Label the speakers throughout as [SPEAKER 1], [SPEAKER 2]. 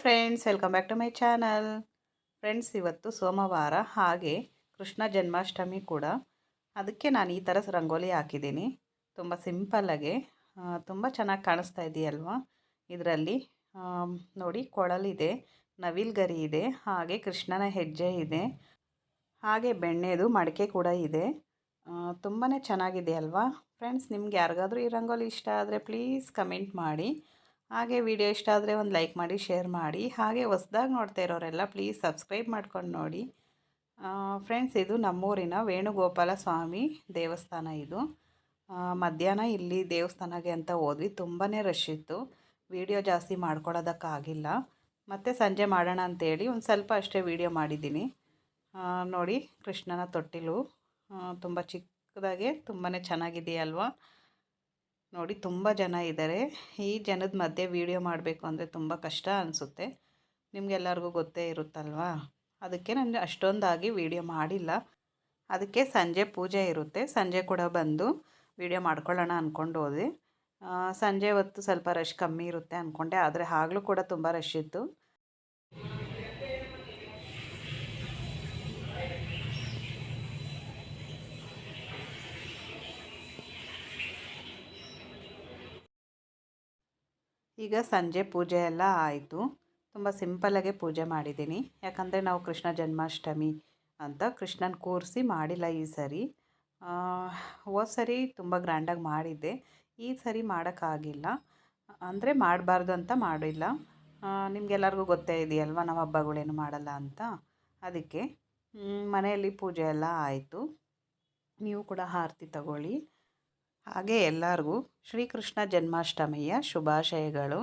[SPEAKER 1] Friends welcome back to my channel friends ಇವತ್ತು ಸೋಮವಾರ, ಹಾಗೆ ಕೃಷ್ಣ ಜನ್ಮಾಷ್ಟಮಿ ಕೂಡ. ಅದಕ್ಕೆ ನಾನು ಈ ಥರ ರಂಗೋಲಿ ಹಾಕಿದ್ದೀನಿ. ತುಂಬ ಸಿಂಪಲ್ಲಾಗೆ ತುಂಬ ಚೆನ್ನಾಗಿ ಕಾಣಿಸ್ತಾ ಇದೆಯಲ್ವಾ? ಇದರಲ್ಲಿ ನೋಡಿ ಕೊಳಲಿದೆ ನವಿಲ್ ಗರಿ ಇದೆ, ಹಾಗೆ ಕೃಷ್ಣನ ಹೆಜ್ಜೆ ಇದೆ, ಹಾಗೆ ಬೆಣ್ಣೆದು ಮಡಿಕೆ ಕೂಡ ಇದೆ. ತುಂಬಾ ಚೆನ್ನಾಗಿದೆ ಅಲ್ವಾ? ಫ್ರೆಂಡ್ಸ್ ನಿಮ್ಗೆ ಯಾರಿಗಾದರೂ ಈ ರಂಗೋಲಿ ಇಷ್ಟ ಆದರೆ ಪ್ಲೀಸ್ ಕಮೆಂಟ್ ಮಾಡಿ. ಹಾಗೆ ವಿಡಿಯೋ ಇಷ್ಟ ಆದರೆ ಒಂದು ಲೈಕ್ ಮಾಡಿ, ಶೇರ್ ಮಾಡಿ. ಹಾಗೆ ಹೊಸ್ದಾಗಿ ನೋಡ್ತಾ ಇರೋರೆಲ್ಲ ಪ್ಲೀಸ್ ಸಬ್ಸ್ಕ್ರೈಬ್ ಮಾಡ್ಕೊಂಡು ನೋಡಿ. ಫ್ರೆಂಡ್ಸ್, ಇದು ನಮ್ಮೂರಿನ ವೇಣುಗೋಪಾಲ ಸ್ವಾಮಿ ದೇವಸ್ಥಾನ ಇದು. ಮಧ್ಯಾಹ್ನ ಇಲ್ಲಿ ದೇವಸ್ಥಾನಕ್ಕೆ ಅಂತ ಹೋದ್ವಿ. ತುಂಬಾ ರಶ್ ಇತ್ತು. ವಿಡಿಯೋ ಜಾಸ್ತಿ ಮಾಡ್ಕೊಳ್ಳೋದಕ್ಕಾಗಿಲ್ಲ ಮತ್ತು ಸಂಜೆ ಮಾಡೋಣ ಅಂತೇಳಿ ಒಂದು ಸ್ವಲ್ಪ ಅಷ್ಟೇ ವಿಡಿಯೋ ಮಾಡಿದ್ದೀನಿ. ನೋಡಿ, ಕೃಷ್ಣನ ತೊಟ್ಟಿಲು. ತುಂಬ ಚಿಕ್ಕದಾಗೆ ತುಂಬಾ ಚೆನ್ನಾಗಿದೆಯಲ್ವಾ? ನೋಡಿ ತುಂಬ ಜನ ಇದ್ದಾರೆ ಈ ಜನದ ಮಧ್ಯೆ ವಿಡಿಯೋ ಮಾಡಬೇಕು ಅಂದರೆ ತುಂಬ ಕಷ್ಟ ಅನಿಸುತ್ತೆ. ನಿಮಗೆಲ್ಲರಿಗೂ ಗೊತ್ತೇ ಇರುತ್ತಲ್ವಾ? ಅದಕ್ಕೆ ನಾನು ಅಷ್ಟೊಂದಾಗಿ ವೀಡಿಯೋ ಮಾಡಿಲ್ಲ. ಅದಕ್ಕೆ ಸಂಜೆ ಪೂಜೆ ಇರುತ್ತೆ. ಸಂಜೆ ಕೂಡ ಬಂದು ವೀಡಿಯೋ ಮಾಡ್ಕೊಳ್ಳೋಣ ಅಂದ್ಕೊಂಡು ಹೋದೆ. ಸಂಜೆ ಹೊತ್ತು ಸ್ವಲ್ಪ ರಶ್ ಕಮ್ಮಿ ಇರುತ್ತೆ ಅಂದ್ಕೊಂಡೆ ಆದರೆ ಆಗಲೂ ಕೂಡ ತುಂಬ ರಶ್ ಇತ್ತು. ಈಗ ಸಂಜೆ ಪೂಜೆ ಎಲ್ಲ ಆಯಿತು. ತುಂಬ ಸಿಂಪಲಾಗೆ ಪೂಜೆ ಮಾಡಿದ್ದೀನಿ. ಯಾಕಂದರೆ ನಾವು ಕೃಷ್ಣ ಜನ್ಮಾಷ್ಟಮಿ ಅಂತ ಕೃಷ್ಣನ ಕೂರಿಸಿ ಮಾಡಿಲ್ಲ ಈ ಸರಿ. ಹೋದ ಸರಿ ತುಂಬ ಗ್ರ್ಯಾಂಡಾಗಿ ಮಾಡಿದ್ದೆ. ಈ ಸರಿ ಮಾಡೋಕ್ಕಾಗಿಲ್ಲ ಅಂದರೆ ಮಾಡಬಾರ್ದು ಅಂತ ಮಾಡಿಲ್ಲ. ನಿಮಗೆಲ್ಲರಿಗೂ ಗೊತ್ತೇ ಇದೆಯಲ್ವ ನಾವು ಹಬ್ಬಗಳೇನು ಮಾಡಲ್ಲ ಅಂತ. ಅದಕ್ಕೆ ಮನೆಯಲ್ಲಿ ಪೂಜೆ ಎಲ್ಲ ಆಯಿತು. ನೀವು ಕೂಡ ಆರತಿ ತಗೊಳ್ಳಿ. ಹಾಗೆ ಎಲ್ಲರಿಗೂ ಶ್ರೀಕೃಷ್ಣ ಜನ್ಮಾಷ್ಟಮಿಯ ಶುಭಾಶಯಗಳು.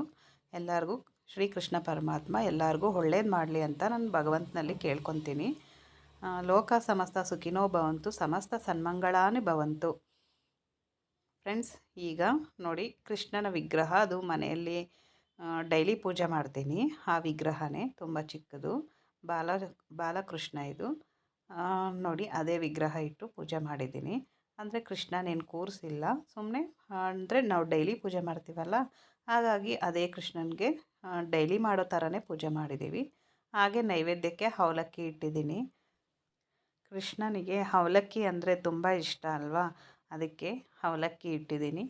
[SPEAKER 1] ಎಲ್ಲರಿಗೂ ಶ್ರೀಕೃಷ್ಣ ಪರಮಾತ್ಮ ಎಲ್ಲರಿಗೂ ಒಳ್ಳೇದು ಮಾಡಲಿ ಅಂತ ನಾನು ಭಗವಂತನಲ್ಲಿ ಕೇಳ್ಕೊತೀನಿ. ಲೋಕ ಸಮಸ್ತ ಸುಖಿನೋ ಭವಂತು, ಸಮಸ್ತ ಸನ್ಮಂಗಳಾನೇ ಭವಂತು. ಫ್ರೆಂಡ್ಸ್ ಈಗ ನೋಡಿ ಕೃಷ್ಣನ ವಿಗ್ರಹ ಅದು ಮನೆಯಲ್ಲಿ ಡೈಲಿ ಪೂಜೆ ಮಾಡ್ತೀನಿ. ಆ ವಿಗ್ರಹನೇ ತುಂಬ ಚಿಕ್ಕದು. ಬಾಲ, ಬಾಲಕೃಷ್ಣ ಇದು. ನೋಡಿ ಅದೇ ವಿಗ್ರಹ ಇಟ್ಟು ಪೂಜೆ ಮಾಡಿದ್ದೀನಿ. ಅಂದರೆ ಕೃಷ್ಣನೇನು ಕೂರಿಸಿಲ್ಲ ಸುಮ್ಮನೆ ಅಂದರೆ ನಾವು ಡೈಲಿ ಪೂಜೆ ಮಾಡ್ತೀವಲ್ಲ, ಹಾಗಾಗಿ ಅದೇ ಕೃಷ್ಣನಿಗೆ ಡೈಲಿ ಮಾಡೋ ಥರನೇ ಪೂಜೆ ಮಾಡಿದ್ದೀವಿ ಹಾಗೆ ನೈವೇದ್ಯಕ್ಕೆ ಅವಲಕ್ಕಿ ಇಟ್ಟಿದ್ದೀನಿ. ಕೃಷ್ಣನಿಗೆ ಅವಲಕ್ಕಿ ಅಂದರೆ ತುಂಬ ಇಷ್ಟ ಅಲ್ವಾ? ಅದಕ್ಕೆ ಅವಲಕ್ಕಿ ಇಟ್ಟಿದ್ದೀನಿ.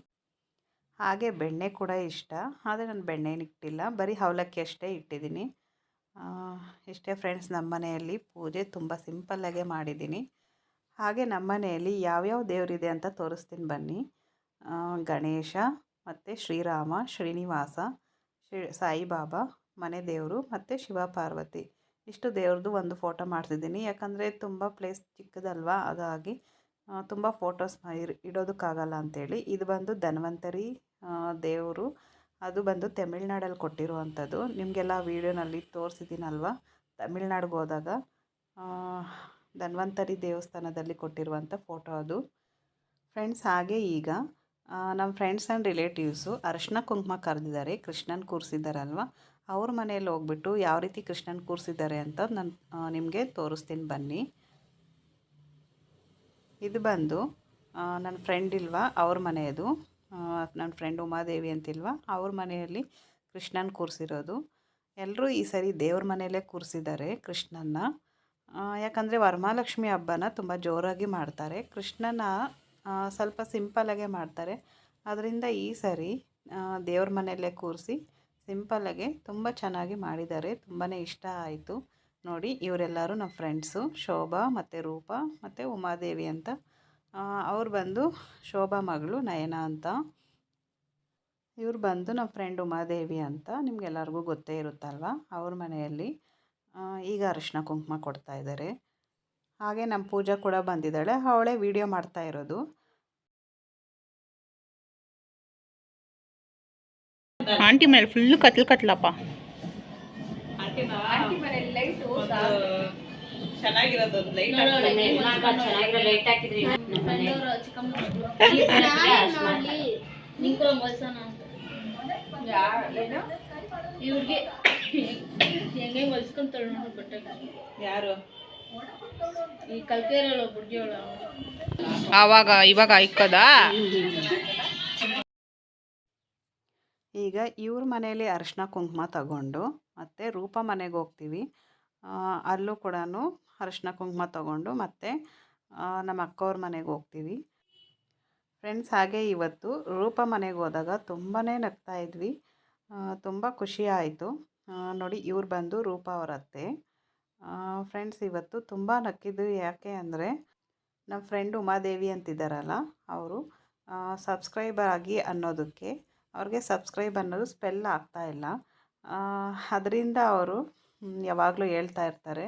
[SPEAKER 1] ಹಾಗೆ ಬೆಣ್ಣೆ ಕೂಡ ಇಷ್ಟ, ಆದರೆ ನಾನು ಬೆಣ್ಣೆನ ಇಟ್ಟಿಲ್ಲ. ಬರೀ ಅವಲಕ್ಕಿ ಅಷ್ಟೇ ಇಟ್ಟಿದ್ದೀನಿ. ಇಷ್ಟೇ ಫ್ರೆಂಡ್ಸ್ ನಮ್ಮ ಮನೆಯಲ್ಲಿ ಪೂಜೆ ತುಂಬ ಸಿಂಪಲ್ಲಾಗೆ ಮಾಡಿದ್ದೀನಿ. ಹಾಗೆ ನಮ್ಮ ಮನೆಯಲ್ಲಿ ಯಾವ್ಯಾವ ದೇವರಿದೆ ಅಂತ ತೋರಿಸ್ತೀನಿ ಬನ್ನಿ. ಗಣೇಶ, ಮತ್ತು ಶ್ರೀರಾಮ, ಶ್ರೀನಿವಾಸ, ಶ್ರೀ, ಸಾಯಿಬಾಬಾ, ಮನೆ ದೇವರು, ಮತ್ತು ಶಿವ ಪಾರ್ವತಿ ಇಷ್ಟು ದೇವ್ರದ್ದು ಒಂದು ಫೋಟೋ ಮಾಡ್ತಿದ್ದೀನಿ. ಯಾಕಂದರೆ ತುಂಬ ಪ್ಲೇಸ್ ಚಿಕ್ಕದಲ್ವಾ, ಹಾಗಾಗಿ ತುಂಬ ಫೋಟೋಸ್ ಇಡೋದಕ್ಕಾಗಲ್ಲ ಅಂಥೇಳಿ ಇದು ಬಂದು ಧನ್ವಂತರಿ ದೇವರು. ಅದು ಬಂದು ತಮಿಳ್ನಾಡಲ್ಲಿ ಕೊಟ್ಟಿರುವಂಥದ್ದು. ನಿಮಗೆಲ್ಲ ವೀಡಿಯೋನಲ್ಲಿ ತೋರಿಸಿದ್ದೀನಲ್ವ? ತಮಿಳ್ನಾಡಿಗೆ ಹೋದಾಗ. ಧನ್ವಂತರಿ ದೇವಸ್ಥಾನದಲ್ಲಿ ಕೊಟ್ಟಿರುವಂಥ ಫೋಟೋ ಅದು. ಫ್ರೆಂಡ್ಸ್, ಹಾಗೆ ಈಗ ನಮ್ಮ ಫ್ರೆಂಡ್ಸ್ ಆ್ಯಂಡ್ ರಿಲೇಟಿವ್ಸು ಅರಶಿನ ಕುಂಕುಮ ಕರೆದಿದ್ದಾರೆ. ಕೃಷ್ಣನ್ ಕೂರಿಸಿದ್ದಾರಲ್ವ? ಅವ್ರ ಮನೆಯಲ್ಲಿ ಹೋಗ್ಬಿಟ್ಟು ಯಾವ ರೀತಿ ಕೃಷ್ಣನ್ ಕೂರಿಸಿದ್ದಾರೆ ಅಂತ ನಾನು ನಿಮಗೆ ತೋರಿಸ್ತೀನಿ ಬನ್ನಿ. ಇದು ಬಂದು ನನ್ನ ಫ್ರೆಂಡ್ ಇಲ್ವಾ? ಅವ್ರ ಮನೆಯದು. ನನ್ನ ಫ್ರೆಂಡ್ ಉಮಾದೇವಿ ಅಂತಿಲ್ವಾ? ಅವ್ರ ಮನೆಯಲ್ಲಿ ಕೃಷ್ಣನ್ ಕೂರಿಸಿರೋದು. ಎಲ್ಲರೂ ಈ ಸರಿ ದೇವ್ರ ಮನೆಯಲ್ಲೇ ಕೂರಿಸಿದ್ದಾರೆ ಕೃಷ್ಣನ್ನ. ಯಾಕಂದರೆ ವರಮಹಾಲಕ್ಷ್ಮಿ ಹಬ್ಬನ ತುಂಬ ಜೋರಾಗಿ ಮಾಡ್ತಾರೆ. ಕೃಷ್ಣನ ಸ್ವಲ್ಪ ಸಿಂಪಲ್ಲಾಗೆ ಮಾಡ್ತಾರೆ. ಅದರಿಂದ ಈ ಸರಿ ದೇವ್ರ ಮನೆಯಲ್ಲೇ ಕೂರಿಸಿ ಸಿಂಪಲ್ಲಾಗೆ ತುಂಬ ಚೆನ್ನಾಗಿ ಮಾಡಿದ್ದಾರೆ. ತುಂಬಾ ಇಷ್ಟ ಆಯಿತು. ನೋಡಿ, ಇವರೆಲ್ಲರೂ ನಮ್ಮ ಫ್ರೆಂಡ್ಸು ಶೋಭಾ ಮತ್ತು ರೂಪ ಮತ್ತು ಉಮಾದೇವಿ ಅಂತ ಅವ್ರು ಬಂದು ಶೋಭಾ ಮಗಳು ನಯನ ಅಂತ, ಇವ್ರು ಬಂದು ನಮ್ಮ ಫ್ರೆಂಡ್ ಉಮಾದೇವಿ ಅಂತ ನಿಮಗೆಲ್ಲರಿಗೂ ಗೊತ್ತೇ ಇರುತ್ತಲ್ವ? ಅವ್ರ ಮನೆಯಲ್ಲಿ ಈಗ ಅರಿಶಿನ ಕುಂಕುಮ ಕೊಡ್ತಾ ಇದ್ದಾರೆ. ಹಾಗೆ ನಮ್ಮ ಪೂಜಾ ಕೂಡ ಬಂದಿದ್ದಾಳೆ. ಅವಳೇ ವಿಡಿಯೋ ಮಾಡ್ತಾ ಇರೋದು.
[SPEAKER 2] ಆಂಟಿ ಮೇಲೆ ಫುಲ್ ಕತ್ಲು ಕತ್ಲಪ್ಪ.
[SPEAKER 1] ಚೆನ್ನಾಗಿರೋದು
[SPEAKER 3] ಇವ್ರಿಗೆ ಹೆಂಗೆ ಹೊಲ್ಸ್ಕೊಂತಾಳೆ ನೋಡಿ ಬಟ್ಟೆ.
[SPEAKER 1] ಯಾರು?
[SPEAKER 3] ಈ ಕಲ್ಕೇರಲ್ಲ ಬುಡ್ಗಿಯವಳ
[SPEAKER 2] ಆವಾಗ ಇವಾಗ ಇಕ್ಕದ?
[SPEAKER 1] ಈಗ ಇವ್ರ ಮನೇಲಿ ಅರಿಶಿನ ಕುಂಕುಮ ತಗೊಂಡು ಮತ್ತು ರೂಪ ಮನೆಗೆ ಹೋಗ್ತೀವಿ. ಅಲ್ಲೂ ಕೂಡ ಅರಶಿನ ಕುಂಕುಮ ತಗೊಂಡು ಮತ್ತು ನಮ್ಮ ಅಕ್ಕವ್ರ ಮನೆಗೆ ಹೋಗ್ತೀವಿ. ಫ್ರೆಂಡ್ಸ್ ಹಾಗೆ ಇವತ್ತು ರೂಪ ಮನೆಗೆ ಹೋದಾಗ ತುಂಬಾ ನಗ್ತಾ ಇದ್ವಿ. ತುಂಬ ಖುಷಿ ಆಯಿತು. ನೋಡಿ ಇವ್ರು ಬಂದು ರೂಪ ಅವರ ಅತ್ತೆ ಫ್ರೆಂಡ್ಸ್ ಇವತ್ತು ತುಂಬ ನಕ್ಕಿದ್ದು ಯಾಕೆ ಅಂದರೆ ನಮ್ಮ ಫ್ರೆಂಡ್ ಉಮಾದೇವಿ ಅಂತಿದ್ದಾರಲ್ಲ ಅವರು ಸಬ್ಸ್ಕ್ರೈಬರ್ ಆಗಿ ಅನ್ನೋದಕ್ಕೆ. ಅವ್ರಿಗೆ ಸಬ್ಸ್ಕ್ರೈಬ್ ಅನ್ನೋದು ಸ್ಪೆಲ್ ಆಗ್ತಾ ಇಲ್ಲ. ಅದರಿಂದ ಅವರು ಯಾವಾಗಲೂ ಹೇಳ್ತಾ ಇರ್ತಾರೆ.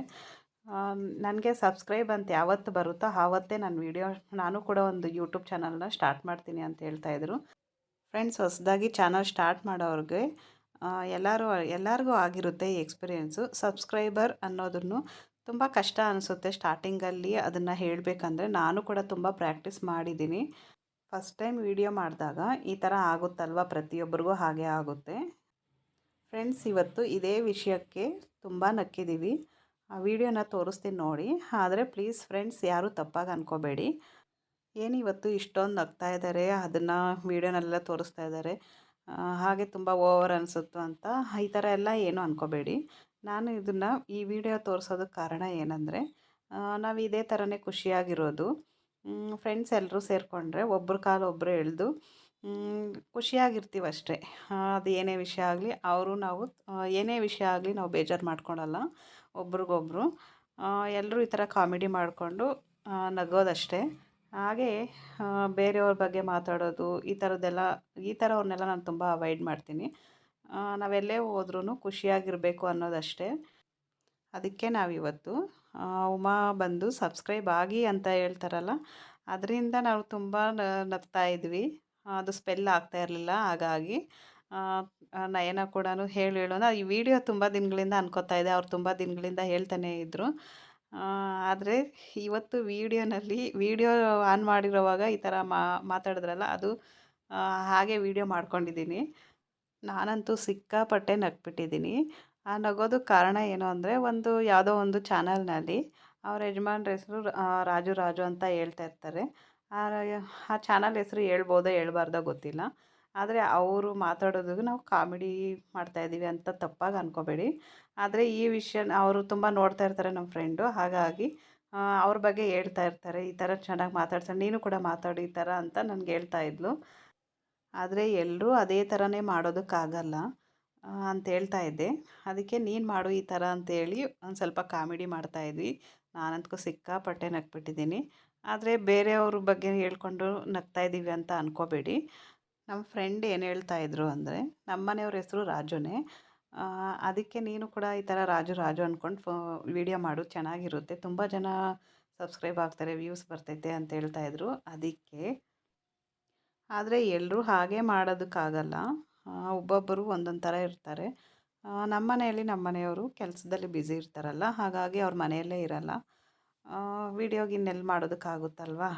[SPEAKER 1] ನನಗೆ ಸಬ್ಸ್ಕ್ರೈಬ್ ಅಂತ ಯಾವತ್ತು ಬರುತ್ತೋ ಆವತ್ತೇ ನಾನು ವೀಡಿಯೋ ನಾನು ಕೂಡ ಒಂದು ಯೂಟ್ಯೂಬ್ ಚಾನಲ್ನ ಸ್ಟಾರ್ಟ್ ಮಾಡ್ತೀನಿ ಅಂತ ಹೇಳ್ತಾಯಿದ್ರು ಫ್ರೆಂಡ್ಸ್ ಹೊಸದಾಗಿ ಚಾನಲ್ ಸ್ಟಾರ್ಟ್ ಮಾಡೋರಿಗೆ ಎಲ್ಲರೂ, ಎಲ್ಲರಿಗೂ ಆಗಿರುತ್ತೆ ಈ ಎಕ್ಸ್ಪೀರಿಯೆನ್ಸು ಸಬ್ಸ್ಕ್ರೈಬರ್ ಅನ್ನೋದನ್ನು ತುಂಬ ಕಷ್ಟ ಅನಿಸುತ್ತೆ ಸ್ಟಾರ್ಟಿಂಗಲ್ಲಿ ಅದನ್ನು ಹೇಳಬೇಕಂದ್ರೆ ನಾನು ಕೂಡ ತುಂಬ ಪ್ರಾಕ್ಟೀಸ್ ಮಾಡಿದ್ದೀನಿ. ಫಸ್ಟ್ ಟೈಮ್ ವಿಡಿಯೋ ಮಾಡಿದಾಗ ಈ ಥರ ಆಗುತ್ತಲ್ವ ಪ್ರತಿಯೊಬ್ಬರಿಗೂ ಹಾಗೆ ಆಗುತ್ತೆ. ಫ್ರೆಂಡ್ಸ್ ಇವತ್ತು ಇದೇ ವಿಷಯಕ್ಕೆ ತುಂಬ ನಕ್ಕಿದ್ದೀವಿ ಆ ವಿಡಿಯೋನ ತೋರಿಸ್ತೀನಿ ನೋಡಿ. ಆದರೆ ಪ್ಲೀಸ್ ಫ್ರೆಂಡ್ಸ್ ಯಾರೂ ತಪ್ಪಾಗಿ ಅನ್ಕೋಬೇಡಿ. ಏನು ಇವತ್ತು ಇಷ್ಟೊಂದು ನಗ್ತಾ ಇದ್ದಾರೆ ಅದನ್ನು ವೀಡಿಯೋನೆಲ್ಲ ತೋರಿಸ್ತಾ ಇದ್ದಾರೆ ಹಾಗೆ ತುಂಬ ಓವರ್ ಅನಿಸುತ್ತೋ ಅಂತ ಈ ಥರ ಎಲ್ಲ ಏನೂ ಅನ್ಕೋಬೇಡಿ. ನಾನು ಇದನ್ನು ಈ ವಿಡಿಯೋ ತೋರಿಸೋದಕ್ಕೆ ಕಾರಣ ಏನಂದರೆ ನಾವು ಇದೇ ಥರನೇ ಖುಷಿಯಾಗಿರೋದು. ಫ್ರೆಂಡ್ಸ್ ಎಲ್ಲರೂ ಸೇರಿಕೊಂಡ್ರೆ ಒಬ್ಬರ ಕಾಲು ಒಬ್ಬರು ಎಳೆದು ಖುಷಿಯಾಗಿರ್ತೀವಿ ಅಷ್ಟೇ. ಅದು ಏನೇ ವಿಷಯ ಆಗಲಿ, ಅವರು ನಾವು ಏನೇ ವಿಷಯ ಆಗಲಿ ನಾವು ಬೇಜಾರು ಮಾಡ್ಕೊಳಲ್ಲ, ಒಬ್ರಿಗೊಬ್ರು. ಎಲ್ಲರೂ ಈ ಥರ ಕಾಮಿಡಿ ಮಾಡಿಕೊಂಡು ನಗೋದಷ್ಟೇ ಹಾಗೆ ಬೇರೆಯವ್ರ ಬಗ್ಗೆ ಮಾತಾಡೋದು, ಈ ಥರದ್ದೆಲ್ಲ ಈ ಥರವ್ರನ್ನೆಲ್ಲ ನಾನು ತುಂಬ ಅವಾಯ್ಡ್ ಮಾಡ್ತೀನಿ. ನಾವೆಲ್ಲೇ ಹೋದ್ರೂ ಖುಷಿಯಾಗಿರಬೇಕು ಅನ್ನೋದಷ್ಟೇ. ಅದಕ್ಕೆ ನಾವಿವತ್ತು ಉಮಾ ಬಂದು ಸಬ್ಸ್ಕ್ರೈಬ್ ಆಗಿ ಅಂತ ಹೇಳ್ತಾರಲ್ಲ, ಅದರಿಂದ ನಾವು ತುಂಬ ನಗ್ತಾ ಇದ್ವಿ. ಅದು ಸ್ಪೆಲ್ ಆಗ್ತಾ ಇರಲಿಲ್ಲ, ಹಾಗಾಗಿ ನಯನ ಕೂಡ ಹೇಳು ಹೇಳೋಣ ಈ ವಿಡಿಯೋ ತುಂಬ ದಿನಗಳಿಂದ ಅನ್ಕೋತಾ ಇದೆ ಅವ್ರು ತುಂಬ ದಿನಗಳಿಂದ ಹೇಳ್ತಾನೆ ಇದ್ದರು ಆದರೆ ಇವತ್ತು ವೀಡಿಯೋನಲ್ಲಿ, ವೀಡಿಯೋ ಆನ್ ಮಾಡಿರೋವಾಗ ಈ ಥರ ಮಾತಾಡಿದ್ರಲ್ಲ, ಅದು ಹಾಗೆ ವೀಡಿಯೋ ಮಾಡ್ಕೊಂಡಿದ್ದೀನಿ. ನಾನಂತೂ ಸಿಕ್ಕಾಪಟ್ಟೆ ನಗ್ಬಿಟ್ಟಿದ್ದೀನಿ. ಆ, ನಗೋದು ಕಾರಣ ಏನು ಅಂದರೆ, ಒಂದು ಯಾವುದೋ ಒಂದು ಚಾನಲ್ನಲ್ಲಿ ಅವ್ರ ಯಜಮಾನ್ರ ಹೆಸರು ರಾಜು ರಾಜು ಅಂತ ಹೇಳ್ತಾ ಇರ್ತಾರೆ. ಆ ಚಾನಲ್ ಹೆಸರು ಹೇಳ್ಬೋದೋ ಹೇಳ್ಬಾರ್ದೋ ಗೊತ್ತಿಲ್ಲ. ಆದರೆ ಅವರು ಮಾತಾಡೋದು ನಾವು ಕಾಮಿಡಿ ಮಾಡ್ತಾ ಇದ್ದೀವಿ ಅಂತ ತಪ್ಪಾಗಿ ಅನ್ಕೋಬೇಡಿ. ಆದರೆ ಈ ವಿಷಯ ಅವರು ತುಂಬ ನೋಡ್ತಾ ಇರ್ತಾರೆ ನಮ್ಮ ಫ್ರೆಂಡು ಹಾಗಾಗಿ ಅವ್ರ ಬಗ್ಗೆ ಹೇಳ್ತಾ ಇರ್ತಾರೆ, ಈ ಥರ ಚೆನ್ನಾಗಿ ಮಾತಾಡ್ತಾರೆ, ನೀನು ಕೂಡ ಮಾತಾಡು ಈ ಥರ ಅಂತ ನನಗೆ ಹೇಳ್ತಾ ಇದ್ಲು. ಆದರೆ ಎಲ್ಲರೂ ಅದೇ ಥರನೇ ಮಾಡೋದಕ್ಕಾಗಲ್ಲ ಅಂತ ಹೇಳ್ತಾ ಇದ್ದೆ. ಅದಕ್ಕೆ ನೀನು ಮಾಡು ಈ ಥರ ಅಂತೇಳಿ ಒಂದು ಸ್ವಲ್ಪ ಕಾಮಿಡಿ ಮಾಡ್ತಾಯಿದ್ವಿ ನಾನಂತೂ ಸಿಕ್ಕಾಪಟ್ಟೆ ನಗ್ಬಿಟ್ಟಿದ್ದೀನಿ. ಆದರೆ ಬೇರೆಯವ್ರ ಬಗ್ಗೆ ಹೇಳ್ಕೊಂಡು ನಗ್ತಾ ಇದ್ದೀವಿ ಅಂತ ಅನ್ಕೋಬೇಡಿ. ನಮ್ಮ ಫ್ರೆಂಡ್ ಏನು ಹೇಳ್ತಾ ಇದ್ರು ಅಂದರೆ, ನಮ್ಮ ಮನೆಯವ್ರ ಹೆಸರು ರಾಜುನೇ. ಅದಕ್ಕೆ ನೀನು ಕೂಡ ಈ ಥರ ರಾಜು ರಾಜು ಅಂದ್ಕೊಂಡು ಫೋ ವಿಡಿಯೋ ಮಾಡು, ಚೆನ್ನಾಗಿರುತ್ತೆ. ತುಂಬ ಜನ ಸಬ್ಸ್ಕ್ರೈಬ್ ಆಗ್ತಾರೆ ವ್ಯೂಸ್ ಬರ್ತೈತೆ ಅಂತ ಹೇಳ್ತಾ ಇದ್ರು. ಅದಕ್ಕೆ, ಆದರೆ ಎಲ್ಲರೂ ಹಾಗೆ ಮಾಡೋದಕ್ಕಾಗಲ್ಲ. ಒಬ್ಬೊಬ್ಬರು ಒಂದೊಂದು ಥರ ಇರ್ತಾರೆ. ನಮ್ಮ ಮನೆಯಲ್ಲಿ ನಮ್ಮ ಮನೆಯವರು ಕೆಲಸದಲ್ಲಿ ಬ್ಯುಸಿ ಇರ್ತಾರಲ್ಲ, ಹಾಗಾಗಿ ಅವ್ರ ಮನೆಯಲ್ಲೇ ಇರಲ್ಲ. ವೀಡಿಯೋಗಿನ್ನೆಲ್ಲಿ ಮಾಡೋದಕ್ಕಾಗುತ್ತಲ್ವಾ?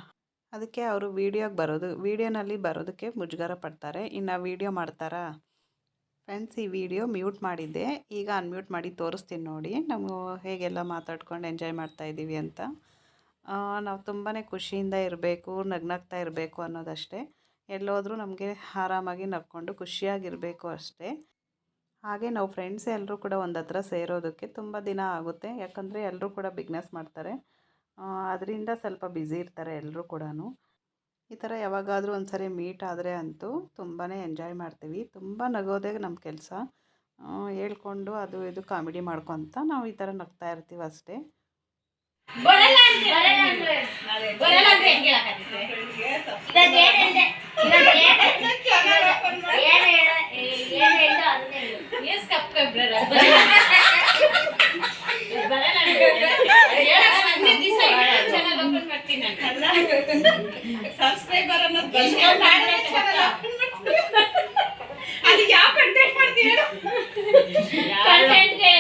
[SPEAKER 1] ಅದಕ್ಕೆ ಅವರು ವೀಡಿಯೋಗೆ ಬರೋದು, ವೀಡಿಯೋನಲ್ಲಿ ಬರೋದಕ್ಕೆ ಮುಜುಗರ ಪಡ್ತಾರೆ. ಇನ್ನು ವೀಡಿಯೋ ಮಾಡ್ತಾರಾ? ಫ್ರೆಂಡ್ಸ್ ಈ ವಿಡಿಯೋ ಮ್ಯೂಟ್ ಮಾಡಿದ್ದೆ. ಈಗ ಅನ್ಮ್ಯೂಟ್ ಮಾಡಿ ತೋರಿಸ್ತೀನಿ ನೋಡಿ. ನಾವು ಹೇಗೆಲ್ಲ ಮಾತಾಡ್ಕೊಂಡು ಎಂಜಾಯ್ ಮಾಡ್ತಾ ಇದ್ದೀವಿ ಅಂತ. ನಾವು ತುಂಬಾ ಖುಷಿಯಿಂದ ಇರಬೇಕು, ನಗ್ನಗ್ತಾ ಇರಬೇಕು ಅನ್ನೋದಷ್ಟೇ. ಎಲ್ಲೋದ್ರೂ ನಮಗೆ ಆರಾಮಾಗಿ ನಗ್ಕೊಂಡು ಖುಷಿಯಾಗಿರಬೇಕು ಅಷ್ಟೇ. ಹಾಗೆ ನಾವು ಫ್ರೆಂಡ್ಸ್ ಎಲ್ಲರೂ ಕೂಡ ಒಂದು ಹತ್ರ ಸೇರೋದಕ್ಕೆ ತುಂಬ ದಿನ ಆಗುತ್ತೆ. ಯಾಕಂದರೆ ಎಲ್ಲರೂ ಕೂಡ ಬಿಗ್ನೆಸ್ ಮಾಡ್ತಾರೆ. ಅದರಿಂದ ಸ್ವಲ್ಪ ಬ್ಯುಸಿ ಇರ್ತಾರೆ ಎಲ್ಲರೂ ಕೂಡ ಈ ಥರ ಯಾವಾಗಾದರೂ ಒಂದು ಸರಿ ಮೀಟ್ ಆದರೆ ಅಂತೂ ತುಂಬಾ ಎಂಜಾಯ್ ಮಾಡ್ತೀವಿ. ತುಂಬ ನಗೋದೇ ನಮ್ಮ ಕೆಲಸ. ಹೇಳ್ಕೊಂಡು ಅದು ಇದು ಕಾಮಿಡಿ ಮಾಡ್ಕೊತ ನಾವು ಈ ಥರ ನಗ್ತಾ ಇರ್ತೀವಿ ಅಷ್ಟೇ.
[SPEAKER 3] ಬರಲ್ಲ
[SPEAKER 4] ಸಬ್ಸ್ಕ್ರೈಬರ್ ಅನ್ನೋದು ಅದು ಯಾವ ಕಂಟೆಂಟ್ ಮಾಡ್ತೀವಿ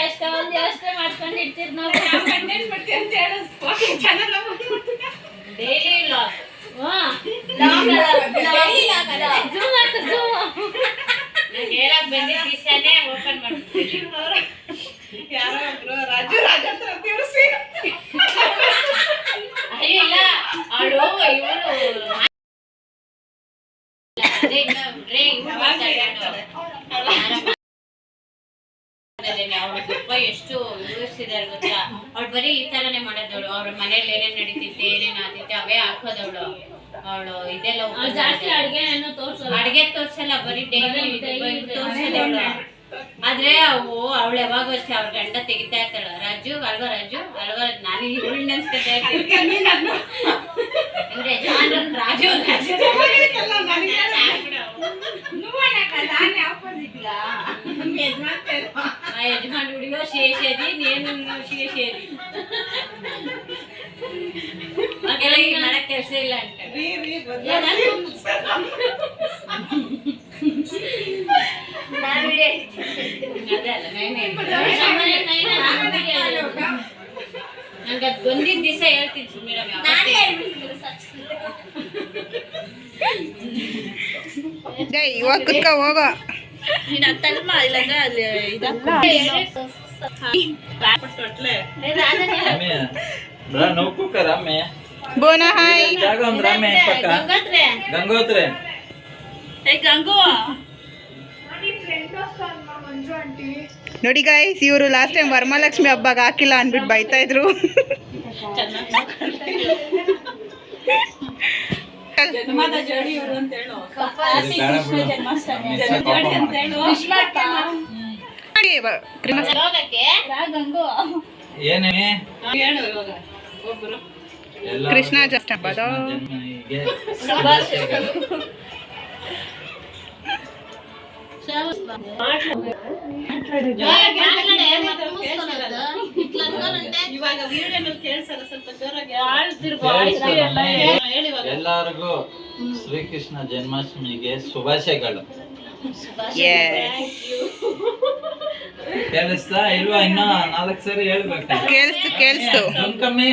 [SPEAKER 3] ಎಷ್ಟೊಂದ್ ಯೋಚ್ನೆ ಮಾಡ್ಕೊಂಡ್ ಇರ್ತೀರಿ ನಾವು.
[SPEAKER 4] ಯಾವ ಕಂಟೆಂಟ್ ಮಾಡ್ತೀವಿ ಅಂತ ಹೇಳೋ ಚಾನಲ್
[SPEAKER 3] Daily vlog. ಹಾ. Vlog ಅಲ್ಲ, vlog. Zoom ಮಾಡ್ಕೊ, zoom. ನಾನ್ ಹೇಳಕ್ ಬಂದಿದ್ ದಿವ್ಸನೇ open ಮಾಡ್ಬಿಡ್ತೀನಿ.
[SPEAKER 4] ಯಾರೋ ಒಬ್ರು ರಾಜು ರಾಜು ಅಂತ ಅಂತೀವ್ರು ಸೇರಿ
[SPEAKER 3] ಅಯ್ಯೋ, ಇಲ್ಲ ಅವಳು ಇವಳು ಅದೇ ಇನ್ನ ರೇ ಇವ್ಳು
[SPEAKER 4] ಯಾವಾಗ
[SPEAKER 3] ಮಾತಾಡ್ಯಾಳು.
[SPEAKER 4] ಹೇಳ್ತಾರೆ?
[SPEAKER 3] ಯಾರೋ ಮಾತಾಡ್ಯಾನೆ ಅವ್ಳ ಗುಪ್ಪ ಎಷ್ಟು ಉಳಿಸಿದಾರೆ ಗೊತ್ತಾ ಅವ್ಳು ಬರೀ ಈ ತರನೇ ಮಾಡೋದವಳು ಅವ್ರ ಮನೇಲಿ ಏನೇನ್ ನಡೀತಿತ್ತು ಏನೇನ್ ಅವೇ ಹಾಕೋದವಳು ಅವಳು ಇದೆಲ್ಲ ಜಾಸ್ತಿ ಅಡ್ಗೆ ಅಡ್ಗೆ ತೋರ್ಸಲ್ಲ ಬರೀ ಡೈಲಿ ತೋರ್ಸಲ್ಲ ಆದ್ರೆ ಅವು ಅವಳು ಯಾವಾಗ ಅಷ್ಟೇ ಅವ್ರ ಗಂಡ ತೆಗಿತಾ ಇರ್ತಾಳ ರಾಜು ಅಲ್ವಾ? ರಾಜು ಅಲ್ವಾ ನಾನು ಇವಳು ಇರ್ತೀನಿ మా యజమానుడిలో చేసేది నేను చేసేది మాకెలా మనకు తెలిసేలా అంటే ಒಂದಿನ ದಿವಸ ಹೇಳ್ತೀನಿ ಸುಮ್ಮನೆ
[SPEAKER 2] ಇವಾಗ ಕುತ್ಕ ಹೋಗೋ.
[SPEAKER 5] ನೋವು ಕುಕ್ಕ ರಮ್ಯ.
[SPEAKER 2] ಬೋನ ಹಾಯ್.
[SPEAKER 5] ಗಂಗೋತ್ರಿ.
[SPEAKER 2] ನೋಡಿ ಗಾಯ್ಸ್ ಇವರು ಲಾಸ್ಟ್ ಟೈಮ್ ವರಮಹಾಲಕ್ಷ್ಮಿ ಹಬ್ಬಗ ಹಾಕಿಲ್ಲ ಅಂದ್ಬಿಟ್ಟು ಬೈತಾ ಇದ್ರು. ಕೃಷ್ಣ ಜಸ್ಟ್ ಹಬ್ಬದ
[SPEAKER 5] ಜನ್ಮನಿಗೆ
[SPEAKER 4] ಇವಾಗ ವಿಡಿಯೋನಲ್ಲಿ ಕೇಳಿಸಲ್ಲ ಸ್ವಲ್ಪ ಜೋರಾಗಿ ಹೇಳಿ ಇವಾಗ
[SPEAKER 5] ಎಲ್ಲರಿಗೂ ಶ್ರೀಕೃಷ್ಣ ಜನ್ಮಾಷ್ಟಮಿಗೆ ಶುಭಾಶಯಗಳು. ಕೇಳಿಸ್ತಾ ಇಲ್ವಾ? ಇನ್ನ ನಾಲ್ಕು ಸರಿ ಹೇಳ್ಬೇಕು.
[SPEAKER 2] ಕೇಳಿಸ್ತು ಕೇಳಿಸ್ತು.
[SPEAKER 5] ಕಮ್ಮಿ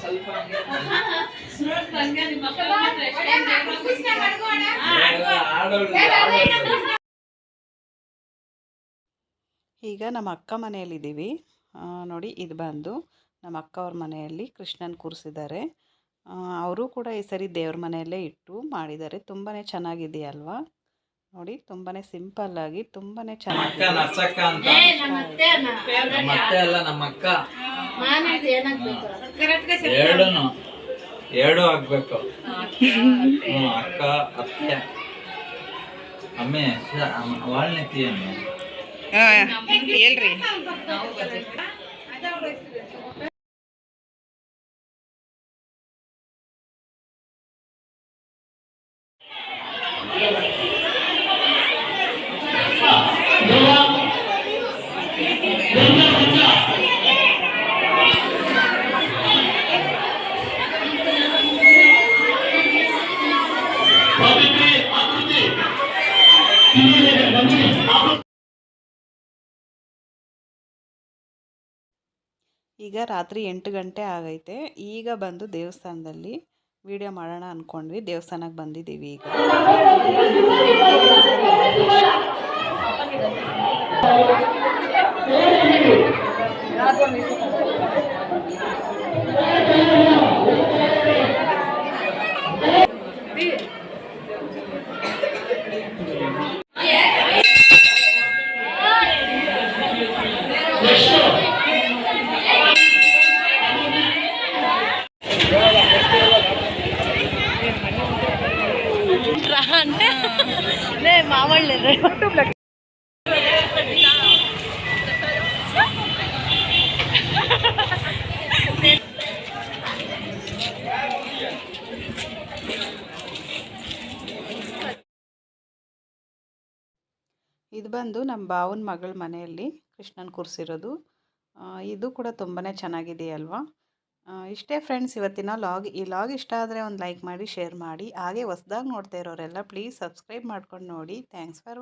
[SPEAKER 5] ಸ್ವಲ್ಪ
[SPEAKER 1] ಈಗ ನಮ್ಮ ಅಕ್ಕ ಮನೆಯಲ್ಲಿದ್ದೀವಿ. ನೋಡಿ ಇದು ಬಂದು ನಮ್ಮ ಅಕ್ಕ ಅವ್ರ ಮನೆಯಲ್ಲಿ ಕೃಷ್ಣನ್ ಕೂರಿಸಿದ್ದಾರೆ. ಅವರು ಕೂಡ ಈ ಸರಿ ದೇವ್ರ ಮನೆಯಲ್ಲೇ ಇಟ್ಟು ಮಾಡಿದ್ದಾರೆ. ತುಂಬಾ ಚೆನ್ನಾಗಿದೆಯಲ್ವಾ? ನೋಡಿ ತುಂಬಾ ಸಿಂಪಲ್ಲಾಗಿ ತುಂಬಾ
[SPEAKER 5] ಚೆನ್ನಾಗಿ
[SPEAKER 1] ಚೆನ್ನಾಗಿದೆ.
[SPEAKER 5] ನರ್ಸಕ್ಕ ಅಂತ. ನಮ್ಮ ಅತ್ತೆ ಅಲ್ಲ ನಮ್ಮ ಅಕ್ಕ. ಎರಡೂನು ಎರಡು ಆಗ್ಬೇಕು. ಅಕ್ಕ ಅತ್ತೆ. ಅಮ್ಮೆ ವಾಳ್ನೆತ್ತಿ ಅಮ್ಮೆ
[SPEAKER 2] ಆ, ಹೇಳ್ರಿ.
[SPEAKER 1] ಈಗ ರಾತ್ರಿ ಎಂಟು ಗಂಟೆ ಆಗೈತೆ. ಈಗ ಬಂದು ದೇವಸ್ಥಾನದಲ್ಲಿ ವಿಡಿಯೋ ಮಾಡೋಣ ಅಂದ್ಕೊಂಡ್ವಿ ದೇವಸ್ಥಾನಕ್ಕೆ ಬಂದಿದ್ದೀವಿ ಈಗ. ಬಂದು ನಮ್ಮ ಭಾವನ ಮಗಳ ಮನೆಯಲ್ಲಿ ಕೃಷ್ಣನ್ ಕೂರಿಸಿರೋದು. ಇದು ಕೂಡ ತುಂಬಾ ಚೆನ್ನಾಗಿದೆ ಅಲ್ವಾ? ಇಷ್ಟೇ ಫ್ರೆಂಡ್ಸ್ ಇವತ್ತಿನ ಲಾಗ್, ಈ ಲಾಗ್ ಇಷ್ಟ ಆದರೆ ಒಂದು ಲೈಕ್ ಮಾಡಿ ಶೇರ್ ಮಾಡಿ, ಹಾಗೆ ಹೊಸ್ದಾಗಿ ನೋಡ್ತಾ ಇರೋರೆಲ್ಲ ಪ್ಲೀಸ್ ಸಬ್ಸ್ಕ್ರೈಬ್ ಮಾಡ್ಕೊಂಡು ನೋಡಿ. Thanks for